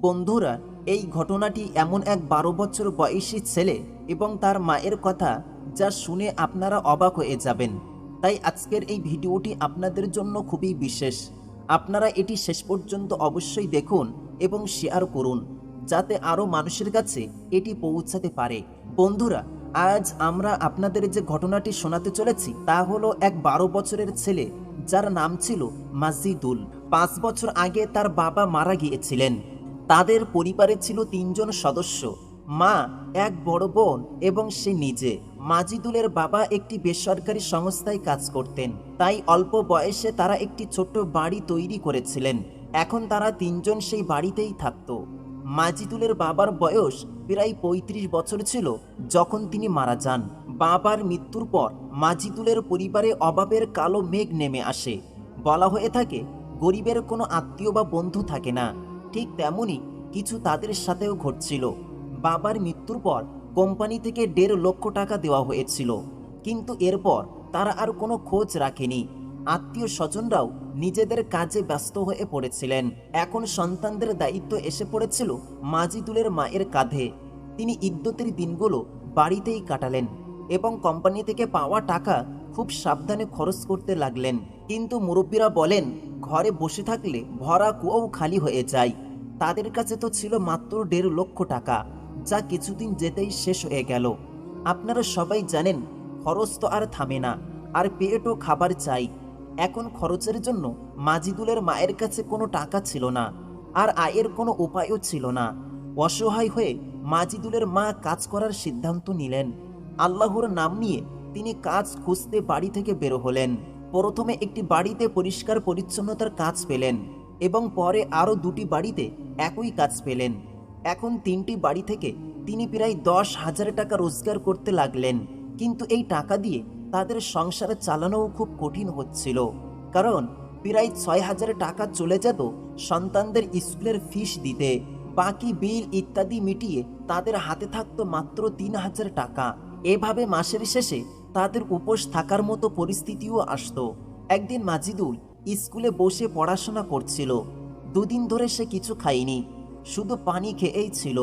বন্ধুরা, এই ঘটনাটি এমন এক বারো বছর বয়সী ছেলে এবং তার মায়ের কথা যা শুনে আপনারা অবাক হয়ে যাবেন। তাই আজকের এই ভিডিওটি আপনাদের জন্য খুবই বিশেষ। আপনারা এটি শেষ পর্যন্ত অবশ্যই দেখুন এবং শেয়ার করুন, যাতে আরও মানুষের কাছে এটি পৌঁছাতে পারে। বন্ধুরা, আজ আমরা আপনাদের যে ঘটনাটি শোনাতে চলেছি তা হলো এক বারো বছরের ছেলে যার নাম ছিল মাজিদুল। পাঁচ বছর আগে তার বাবা মারা গিয়েছিলেন। তাদের পরিবারে ছিল তিনজন সদস্য। মা, এক বড় বোন এবং সে নিজে। মাজিদুলের বাবা একটি বেসরকারি সংস্থায় কাজ করতেন। তাই অল্প বয়সে তারা একটি ছোট্ট বাড়ি তৈরি করেছিলেন। এখন তারা তিনজন সেই বাড়িতেই থাকত। মাজিদুলের বাবার বয়স প্রায় পঁয়ত্রিশ বছর ছিল যখন তিনি মারা যান। বাবার মৃত্যুর পর মাজিদুলের পরিবারে অভাবের কালো মেঘ নেমে আসে। বলা হয়ে থাকে, গরিবের কোনো আত্মীয় বা বন্ধু থাকে না। ঠিক তেমনই কিছু তাদের সাথেও ঘটছিল। বাবার মৃত্যুর পর কোম্পানি থেকে দেড় লক্ষ টাকা দেওয়া হয়েছিল। কিন্তু এরপর তারা আর কোনো খোঁজ রাখেনি। আত্মীয় স্বজনরাও নিজেদের কাজে ব্যস্ত হয়ে পড়েছিলেন। এখন সন্তানদের দায়িত্ব এসে পড়েছিল মাজিদুলের মায়ের কাঁধে। তিনি ইদ্যতের দিনগুলো বাড়িতেই কাটালেন এবং কোম্পানি থেকে পাওয়া টাকা খুব সাবধানে খরচ করতে লাগলেন। কিন্তু মুরব্বীরা বলেন ঘরে বসে থাকলে ভরা কুয়াও খালি হয়ে যায়। তাদের কাছে তো ছিল মাত্র দেড় লক্ষ টাকা, যা কিছুদিন যেতেই শেষ হয়ে গেল। আপনারা সবাই জানেন, খরচ তো আর থামে না, আর পেটও খাবার চাই। এখন খরচের জন্য মাজিদুলের মায়ের কাছে কোনো টাকা ছিল না, আর আয়ের কোনো উপায়ও ছিল না। অসহায় হয়ে মাজিদুলের মা কাজ করার সিদ্ধান্ত নিলেন। আল্লাহর নাম নিয়ে তিনি কাজ খুঁজতে বাড়ি থেকে বেরো হলেন। প্রথমে একটি বাড়িতে পরিষ্কার পরিচ্ছন্নতার কাজ পেলেন এবং পরে আরও দুটি বাড়িতে একই কাজ পেলেন। এখন তিনটি বাড়ি থেকে তিনি প্রায় দশ হাজার টাকা রোজগার করতে লাগলেন। কিন্তু এই টাকা দিয়ে তাদের সংসার চালানোও খুব কঠিন হচ্ছিল। কারণ প্রায় ছয় হাজার টাকা চলে যেত সন্তানদের স্কুলের ফিস দিতে। বাকি বিল ইত্যাদি মিটিয়ে তাদের হাতে থাকতো মাত্র তিন হাজার টাকা। এভাবে মাসের শেষে তাদের উপোস থাকার মতো পরিস্থিতিও আসতো। একদিন মাজিদুল স্কুলে বসে পড়াশোনা করছিল। দুদিন ধরে সে কিছু খায়নি, শুধু পানি খেয়েই ছিল,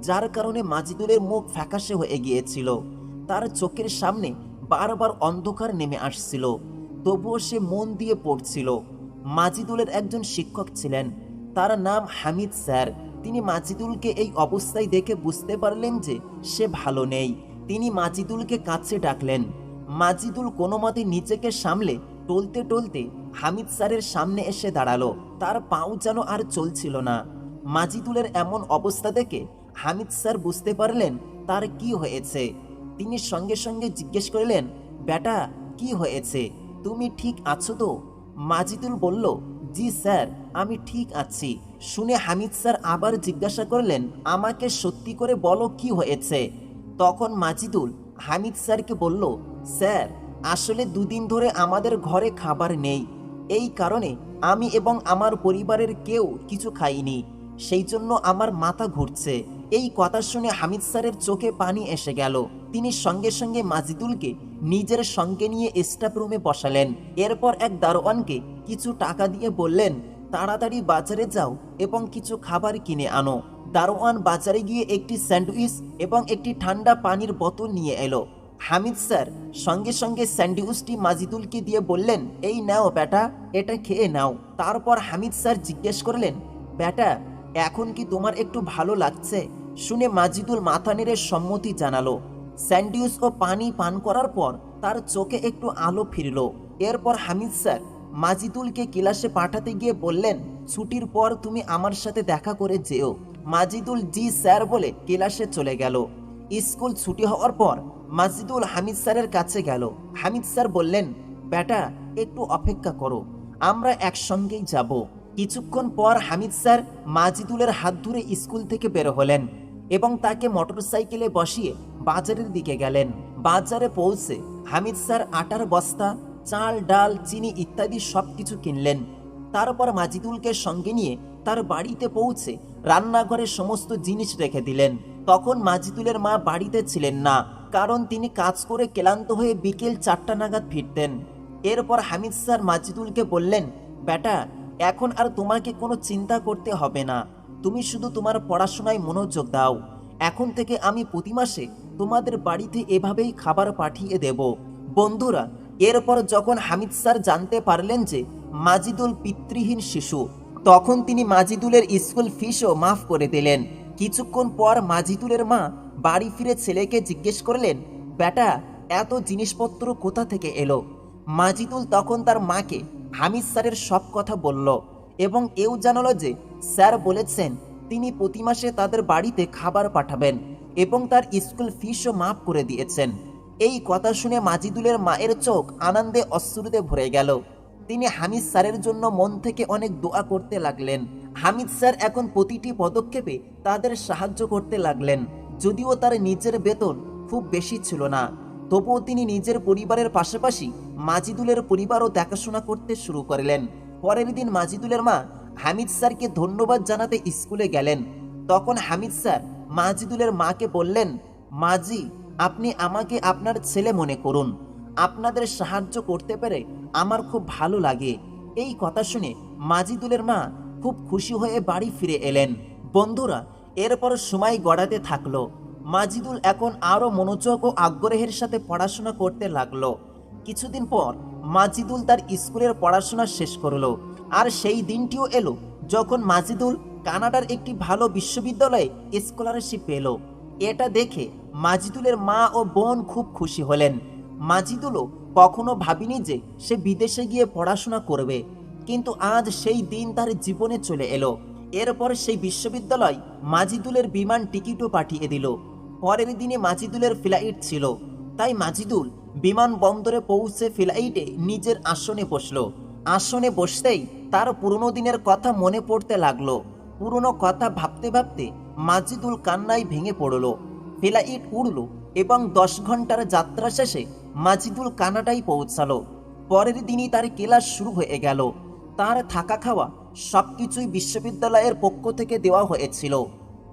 যার কারণে মাজিদুলের মুখ ফ্যাকাশে হয়ে গিয়েছিল। তার চোখের সামনে বারবার অন্ধকার নেমে আসছিল, তবুও সে মন দিয়ে পড়ছিল। মাজিদুলের একজন শিক্ষক ছিলেন, তার নাম হামিদ স্যার। তিনি মাজিদুলকে এই অবস্থায় দেখে বুঝতে পারলেন যে সে ভালো নেই। তিনি মাজিদুলকে কাছে ডাকলেন। মাজিদুল কোনো মতে নিজেকে সামলে টলতে টলতে হামিদ স্যারের সামনে এসে দাঁড়াল। তার পাও যেন আর চলছিল না। মাজিদুলের এমন অবস্থা দেখে হামিদ স্যার বুঝতে পারলেন তার কি হয়েছে। তিনি সঙ্গে সঙ্গে জিজ্ঞেস করলেন, বেটা, কি হয়েছে? তুমি ঠিক আছো তো? মাজিদুল বলল, জি স্যার, আমি ঠিক আছি। শুনে হামিদ স্যার আবার জিজ্ঞাসা করলেন, আমাকে সত্যি করে বলো কি হয়েছে? তখন মাজিদুল হামিদ স্যারকে বলল, স্যার, আসলে দুদিন ধরে আমাদের ঘরে খাবার নেই। এই কারণে আমি এবং আমার পরিবারের কেউ কিছু খাইনি। সেই জন্য আমার মাথা ঘুরছে। এই কথা শুনে হামিদ স্যারের চোখে পানি এসে গেল। তিনি সঙ্গে সঙ্গে মাজিদুলকে নিজের সঙ্গে নিয়ে স্টাফ রুমে বসালেন। এরপর এক দারোয়ানকে কিছু টাকা দিয়ে বললেন, তাড়াতাড়ি বাজারে যাও এবং কিছু খাবার কিনে আনো। দারোয়ান বাজারে গিয়ে একটি স্যান্ডউইচ এবং একটি ঠান্ডা পানির বোতল নিয়ে এলো। হামিদ স্যার সঙ্গে সঙ্গে স্যান্ডউইচটি মাজিদুলকে দিয়ে বললেন, এই নাও বেটা, এটা খেয়ে নাও। তারপর হামিদ স্যার জিজ্ঞেস করলেন, বেটা, এখন কি তোমার একটু ভালো লাগছে? শুনে মাজিদুল মাথা নেড়ে সম্মতি জানালো। স্যান্ডউইচ ও পানি পান করার পর তার চোখে একটু আলো ফিরল। এরপর হামিদ স্যার মাজিদুলকে ক্লাসে পাঠাতে গিয়ে বললেন, ছুটির পর তুমি আমার সাথে দেখা করে যেও। মাজিদুল জি স্যার বলে ক্লাসে চলে গেল। স্কুল ছুটি হওয়ার পর মাজিদুল হামিদ স্যারের কাছে গেল। হামিদ স্যার বললেন, বেটা, একটু অপেক্ষা করো, আমরা একসঙ্গেই যাব। কিছুক্ষণ পর হামিদ স্যার মাজিদুলের হাত ধরে স্কুল থেকে বের হলেন এবং তাকে মোটরসাইকেলে বসিয়ে বাজারের দিকে গেলেন। বাজারে পৌঁছে হামিদ স্যার আটার বস্তা, চাল, ডাল, চিনি ইত্যাদি সব কিছু কিনলেন। তারপর মাজিদুলকে সঙ্গে নিয়ে তার বাড়িতে পৌঁছে রান্নাঘরের সমস্ত জিনিস রেখে দিলেন। তখন মাজিদুলের মা বাড়িতে ছিলেন না, কারণ তিনি কাজ করে ক্লান্ত হয়ে বিকেল চারটা নাগাদ ফিরতেন। এরপর হামিদ স্যার মাজিদুলকে বললেন, বেটা, এখন আর তোমাকে কোনো চিন্তা করতে হবে না। তুমি শুধু তোমার পড়াশোনায় মনোযোগ দাও। এখন থেকে আমি প্রতি মাসে তোমাদের বাড়িতে এভাবেই খাবার পাঠিয়ে দেব। বন্ধুরা, এরপর যখন হামিদ স্যার জানতে পারলেন যে মাজিদুল পিতৃহীন শিশু তখন তিনি মাজিদুলের স্কুল ফিসও মাফ করে দিলেন। কিছুক্ষণ পর মাজিদুলের মা বাড়ি ফিরে ছেলেকে জিজ্ঞেস করলেন, বেটা, এত জিনিসপত্র কোথা থেকে এলো? মাজিদুল তখন তার মাকে হামিদ স্যারের সব কথা বলল এবং এও জানালো যে স্যার বলেছেন, তিনি প্রতি মাসে তাদের বাড়িতে খাবার পাঠাবেন এবং তার স্কুল ফিসও মাফ করে দিয়েছেন। এই কথা শুনে মাজিদুলের মায়ের চোখ আনন্দে অশ্রুতে ভরে গেল। তিনি হামিদ স্যারের জন্য মন থেকে অনেক দোয়া করতে লাগলেন। হামিদ স্যার এখন প্রতিটি পদক্ষেপে তাদের সাহায্য করতে লাগলেন। যদিও তার নিজের বেতন খুব বেশি ছিল না। তবুও তিনি নিজের পরিবারের পাশাপাশি মাজিদুলের পরিবারও দেখাশোনা করতে শুরু করলেন। পরের দিন মাজিদুলের মা হামিদ স্যারকে ধন্যবাদ জানাতে স্কুলে গেলেন। তখন হামিদ স্যার মাজিদুলের মাকে বললেন, মাজি, আপনি আমাকে আপনার ছেলে মনে করুন। আপনাদের সাহায্য করতে পেরে আমার খুব ভালো লাগে। এই কথা শুনে মাজিদুলের মা খুব খুশি হয়ে বাড়ি ফিরে এলেন। বন্ধুরা, এরপর সময় গড়াতে থাকল। মাজিদুল এখন আরও মনোযোগ ও আগ্রহের সাথে পড়াশোনা করতে লাগল। কিছুদিন পর মাজিদুল তার স্কুলের পড়াশোনা শেষ করল। আর সেই দিনটিও এলো যখন মাজিদুল কানাডার একটি ভালো বিশ্ববিদ্যালয়ে স্কলারশিপ পেল। এটা দেখে মাজিদুলের মা ও বোন খুব খুশি হলেন। মাজিদুলও কখনো ভাবিনি যে সে বিদেশে গিয়ে পড়াশোনা করবে। কিন্তু আজ সেই দিন তার জীবনে চলে এলো। এরপর সেই বিশ্ববিদ্যালয় মাজিদুলের বিমান টিকিটও পাঠিয়ে দিল। পরের দিনে মাজিদুলের ফ্লাইট ছিল। তাই মাজিদুল বিমানবন্দরে পৌঁছে ফ্লাইটে নিজের আসনে বসল। আসনে বসতেই তার পুরনো দিনের কথা মনে পড়তে লাগল। পুরনো কথা ভাবতে ভাবতে মাজিদুল কান্নায় ভেঙে পড়ল। ফ্লাইট উড়ল এবং দশ ঘণ্টার যাত্রা শেষে মাজিদুল কানাডায় পৌঁছালো। পরের দিনই তার ক্লাস শুরু হয়ে গেল। তার থাকা খাওয়া সবকিছুই বিশ্ববিদ্যালয়ের পক্ষ থেকে দেওয়া হয়েছিল।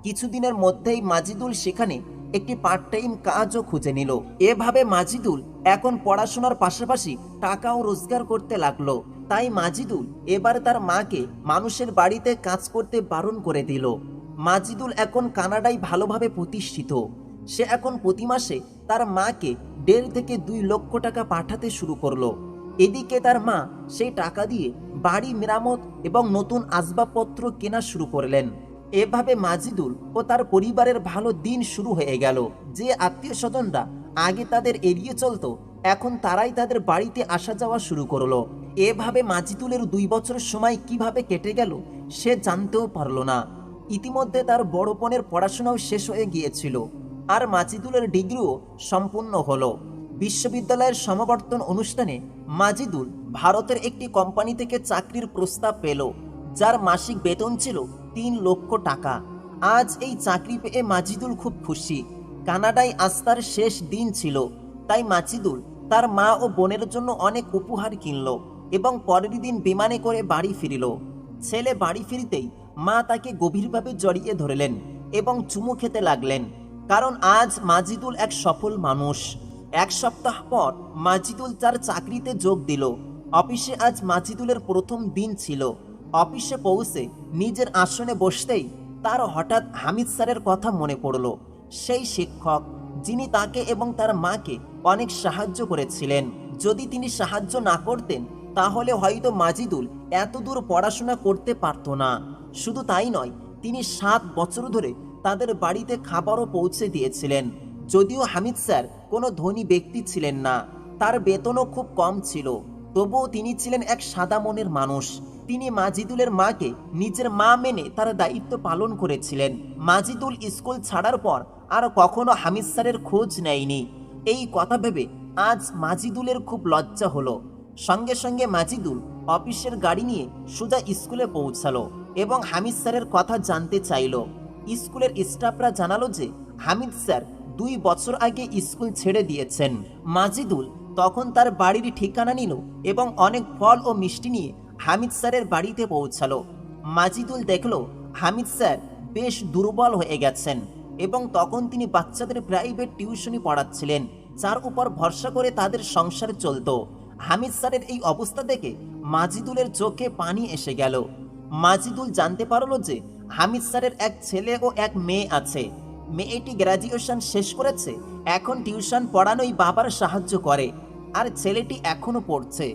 কিছুদিনের মধ্যেই মাজিদুল সেখানে একটি পার্ট টাইম কাজও খুঁজে নিল। এভাবে মাজিদুল এখন পড়াশোনার পাশাপাশি টাকাও রোজগার করতে লাগল। তাই মাজিদুল এবার তার মাকে মানুষের বাড়িতে কাজ করতে বারণ করে দিল। মাজিদুল এখন কানাডায় ভালোভাবে প্রতিষ্ঠিত। সে এখন প্রতি মাসে তার মাকে দেড় থেকে দুই লক্ষ টাকা পাঠাতে শুরু করল। এদিকে তার মা সেই টাকা দিয়ে বাড়ি মেরামত এবং নতুন আসবাবপত্র কেনা শুরু করলেন। এভাবে মাজিদুল ও তার পরিবারের ভালো দিন শুরু হয়ে গেল। যে আত্মীয় স্বজনরা আগে তাদের এড়িয়ে চলতো, এখন তারাই তাদের বাড়িতে আসা যাওয়া শুরু করল। এভাবে মাজিদুলের দুই বছর সময় কীভাবে কেটে গেল সে জানতেও পারল না। ইতিমধ্যে তার বড় বোনের পড়াশোনাও শেষ হয়ে গিয়েছিল। আর মাজিদুলের ডিগ্রিও সম্পূর্ণ হলো। বিশ্ববিদ্যালয়ের সমাবর্তন অনুষ্ঠানে মাজিদুল ভারতের একটি কোম্পানি থেকে চাকরির প্রস্তাব পেল, যার মাসিক বেতন ছিল তিন লক্ষ টাকা। আজ এই চাকরি পেয়ে মাজিদুল খুব খুশি। কানাডায় আস্তার শেষ দিন ছিল, তাই মাজিদুল তার মা ও বোনের জন্য অনেক উপহার কিনল এবং পরের দিন বিমানে করে বাড়ি ফিরিল। ছেলে বাড়ি ফিরিতেই মা তাকে গভীরভাবে জড়িয়ে ধরলেন এবং চুমু খেতে লাগলেন। কারণ আজ মাজিদুল এক সফল মানুষ। এক সপ্তাহ পর মাজিদুল তার চাকরিতে যোগ দিল। অফিসে আজ মাজিদুলের প্রথম দিন ছিল। অফিসে পৌঁছে নিজের আসনে বসতেই তার হঠাৎ হামিদ স্যারের কথা মনে পড়ল। সেই শিক্ষক, যিনি তাকে এবং তার মাকে অনেক সাহায্য করেছিলেন। যদি তিনি সাহায্য না করতেন, তাহলে হয়তো মাজিদুল এত দূর পড়াশোনা করতে পারত না। শুধু তাই নয়, তিনি সাত বছর ধরে তাদের বাড়িতে খাবারও পৌঁছে দিয়েছিলেন। যদিও হামিদ স্যার কোনো ধনী ব্যক্তি ছিলেন না, তার বেতনও খুব কম ছিল। তবুও তিনি ছিলেন এক সাদা মনের মানুষ। তিনি মাজিদুলের মাকে নিজের মা মেনে তার দায়িত্ব পালন করেছিলেন। মাজিদুল স্কুল ছাড়ার পর আর কখনো হামিদ স্যারের খোঁজ নেয়নি। এই কথা ভেবে আজ মাজিদুলের খুব লজ্জা হলো। সঙ্গে সঙ্গে মাজিদুল অফিসের গাড়ি নিয়ে সোজা স্কুলে পৌঁছালো এবং হামিদ স্যারের কথা জানতে চাইল। স্কুলের স্টাফরা জানালো যে হামিদ স্যার দুই বছর আগে স্কুল ছেড়ে দিয়েছেন। মাজিদুল তখন তার বাড়ির ঠিকানা নিল এবং অনেক ফল ও মিষ্টি নিয়ে হামিদ স্যারের বাড়িতে পৌঁছালো। মাজিদুল দেখল হামিদ স্যার বেশ দুর্বল হয়ে গেছেন এবং তখন তিনি বাচ্চাদের প্রাইভেট টিউশনি পড়াচ্ছিলেন, যার উপর ভরসা করে তাদের সংসার চলতো। হামিদ স্যারের এই অবস্থা দেখে মাজিদুলের চোখে পানি এসে গেল। মাজিদুল জানতে পারল যে হামিদ স্যারের এক ছেলে ও এক মেয়ে আছে। মেয়েটি গ্র্যাজুয়েশন শেষ করেছে, এখন টিউশন পড়ানোই বাবার সাহায্য করে, আর ছেলেটি এখনও পড়ছে।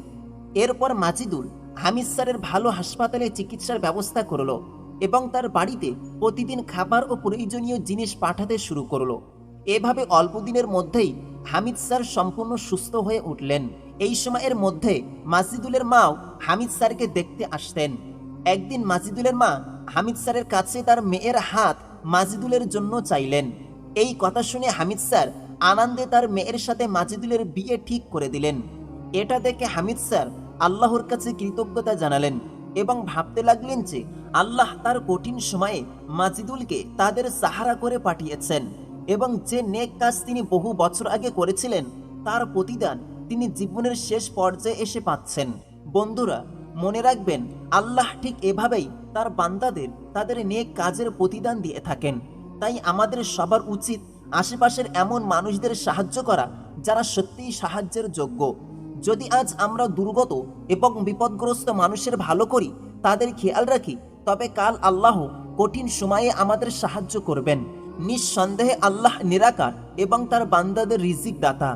এরপর মাজিদুল হামিদ স্যারের ভালো হাসপাতালে চিকিৎসার ব্যবস্থা করল এবং তার বাড়িতে প্রতিদিন খাবার ও প্রয়োজনীয় জিনিস পাঠাতে শুরু করল। এভাবে অল্প দিনের মধ্যেই হামিদ স্যার সম্পূর্ণ সুস্থ হয়ে উঠলেন। এই সময়ের মধ্যে মাজিদুলের মাও হামিদ স্যারকে দেখতে আসতেন। একদিন মাজিদুলের মা হামিদ স্যারের কাছে তার মেয়ের হাত মাজিদুলের জন্য চাইলেন। এই কথা শুনে হামিদ স্যার আনন্দে তার মেয়ের সাথে মাজিদুলের বিয়ে ঠিক করে দিলেন। এটা দেখে হামিদ স্যার আল্লাহর কাছে কৃতজ্ঞতা জানালেন এবং ভাবতে লাগলেন যে আল্লাহ তার কঠিন সময়ে মাজিদুলকে তাদের সাহারা করে পাঠিয়েছেন এবং যে নেক কাজ তিনি বহু বছর আগে করেছিলেন, তার প্রতিদান তিনি জীবনের শেষ পর্যায়ে এসে পাচ্ছেন। বন্ধুরা মনে রাখবেন, আল্লাহ ঠিক এভাবেই তার বান্দাদের, তাদের নেক কাজের প্রতিদান দিয়ে থাকেন। তাই আমাদের সবার উচিত আশেপাশের এমন মানুষদের সাহায্য করা যারা সত্যিই সাহায্যের যোগ্য। যদি আজ আমরা দুর্গত এবং বিপদগ্রস্ত মানুষের ভালো করি, তাদের খেয়াল রাখি, তবে কাল আল্লাহ কঠিন সময়ে আমাদের সাহায্য করবেন। নিঃসন্দেহে আল্লাহ নিরাকার এবং তার বান্দাদের রিজিক দাতা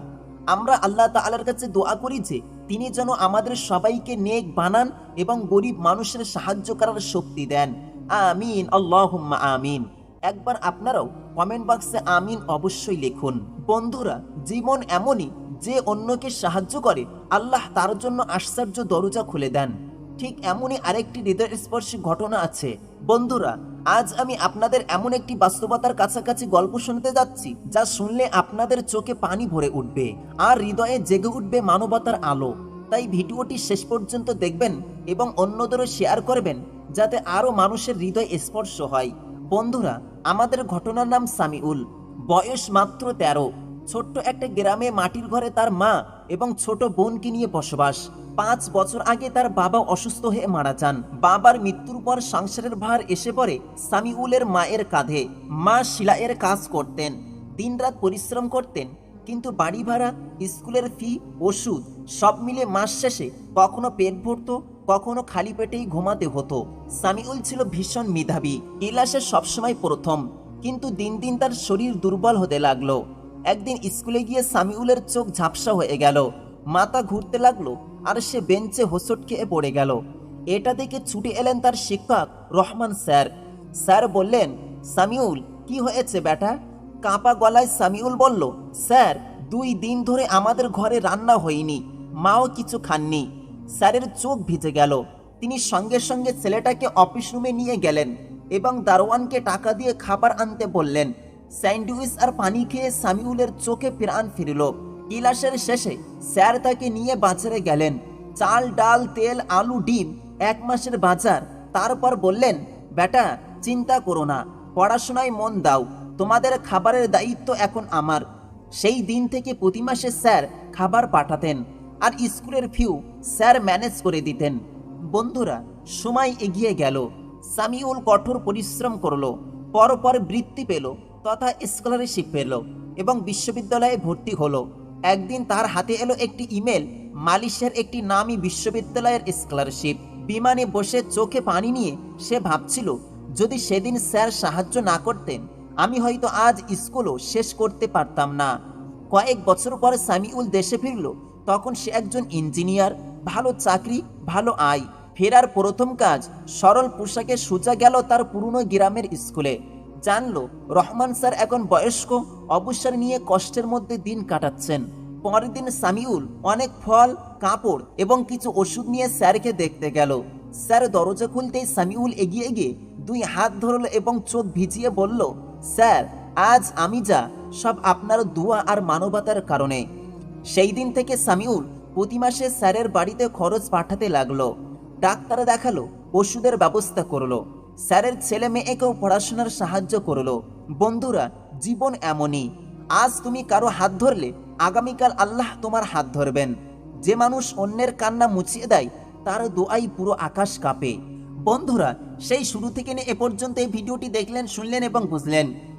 আমরা আল্লাহ তাআলার কাছে দোয়া করি যে তিনি যেন আমাদের সবাইকে নেক বানান এবং গরিব মানুষের সাহায্য করার শক্তি দেন। আমিন, আল্লাহুম্মা আমিন। একবার আপনারাও কমেন্ট বক্সে আমিন অবশ্যই লিখুন। বন্ধুরা, জীবন এমনই, যে অন্যকে সাহায্য করে, আল্লাহ তার জন্য আশ্চর্য দরজা খুলে দেন। ঠিক এমনই আরেকটি হৃদয়স্পর্শী ঘটনা আছে। বন্ধুরা, আজ আমি আপনাদের এমন একটি বাস্তবতার কাছাকাছি গল্প শুনতে যাচ্ছি, যা শুনলে আপনাদের চোখে পানি ভরে উঠবে আর হৃদয়ে জেগে উঠবে মানবতার আলো। তাই ভিডিওটি শেষ পর্যন্ত দেখবেন এবং অন্যদেরও শেয়ার করবেন, যাতে আরও মানুষের হৃদয় স্পর্শ হয়। বন্ধুরা, আমাদের ঘটনার নাম সামিউল। বয়স মাত্র তেরো। ছোট্ট একটা গ্রামে মাটির ঘরে তার মা এবং ছোট বোনকে নিয়ে বসবাস। পাঁচ বছর আগে তার বাবা অসুস্থ হয়ে মারা যান। বাবার মৃত্যুর পর সংসারের ভার এসে পড়ে সামিউলের মায়ের কাঁধে। মা সিলাইয়ের কাজ করতেন, দিনরাত পরিশ্রম করতেন, কিন্তু বাড়ি ভাড়া, স্কুলের ফি, ওষুধ, সব মিলে মাস শেষে কখনো পেট ভরতো, কখনো খালি পেটেই ঘুমাতে হতো। সামিউল ছিল ভীষণ মেধাবী ইলাসে সবসময় প্রথম, কিন্তু দিন দিন তার শরীর দুর্বল হতে লাগল। একদিন স্কুলে গিয়ে সামিউলের চোখ ঝাপসা হয়ে গেল। মাথা ঘুরতে লাগল, আর সে বেঞ্চে হোসট খেয়ে পড়ে গেল। এটা দেখে ছুটে এলেন তার শিক্ষক রহমান স্যার। স্যার বললেন, সামিউল, কি হয়েছে বেটা? কাঁপা গলায় সামিউল বলল, স্যার, দুই দিন ধরে আমাদের ঘরে রান্না হয়নি, মাও কিছু খাননি। স্যারের চোখ ভিজে গেল। তিনি সঙ্গে সঙ্গে ছেলেটাকে অফিস রুমে নিয়ে গেলেন এবং দারোয়ানকে টাকা দিয়ে খাবার আনতে বললেন। স্যান্ডউইচ আর পানি খেয়ে সামিউলের চোখে প্রাণ ফিরল। ইলাসের শেষে স্যার তাকে নিয়ে বাজারে গেলেন। চাল, ডাল, তেল, আলু, ডিম এক মাসের বাজার। তারপর বললেন, বেটা, চিন্তা করো না, পড়াশোনায় মন দাও, তোমাদের খাবারের দায়িত্ব এখন আমার। সেই দিন থেকে প্রতি মাসে স্যার খাবার পাঠাতেন আর স্কুলের ফিউ স্যার ম্যানেজ করে দিতেন। বন্ধুরা, সময় এগিয়ে গেল। সামিউল কঠোর পরিশ্রম করল, পরপর বৃত্তি পেল, তথা স্কলারশিপ পেল এবং বিশ্ববিদ্যালয়ে ভর্তি হলো। একদিন তার হাতে এলো একটি ইমেল, মালয়েশিয়ার একটি নামী বিশ্ববিদ্যালয়ের স্কলারশিপ। বিমানে বসে চোখে পানি নিয়ে সে ভাবছিল, যদি সেদিন স্যার সাহায্য না করতেন, আমি হয়তো আজ স্কুলও শেষ করতে পারতাম না। কয়েক বছর পর সামিউল দেশে ফিরল। তখন সে একজন ইঞ্জিনিয়ার, ভালো চাকরি, ভালো আয়। ফেরার প্রথম কাজ সরল পোশাকে সোজা গেল তার পুরনো গ্রামের স্কুলে। জানলো রহমান স্যার এখন বয়স্ক, অবসর নিয়ে কষ্টের মধ্যে দিন কাটাচ্ছেন। পরের দিন সামিউল অনেক ফল, কাপড় এবং কিছু ওষুধ নিয়ে স্যারকে দেখতে গেল। স্যার দরজা খুলতেই সামিউল এগিয়ে গিয়ে দুই হাত ধরল এবং চোখ ভিজিয়ে বলল, স্যার, আজ আমি যা, সব আপনার দোয়া আর মানবতার কারণে। সেই দিন থেকে সামিউল প্রতি মাসে স্যারের বাড়িতে খরচ পাঠাতে লাগল। ডাক্তার দেখাল, ওষুধের ব্যবস্থা করল। স্যারের ছেলে মেয়েকেও পড়াশোনার সাহায্য করল। বন্ধুরা, জীবন এমনই। আজ তুমি কারও হাত ধরলে, আগামীকাল আল্লাহ তোমার হাত ধরবেন। যে মানুষ অন্যের কান্না মুছিয়ে দেয়, তার দোয়াই পুরো আকাশ কাঁপে। বন্ধুরা, সেই শুরু থেকে নিয়ে এ পর্যন্ত এই ভিডিওটি দেখলেন, শুনলেন এবং বুঝলেন।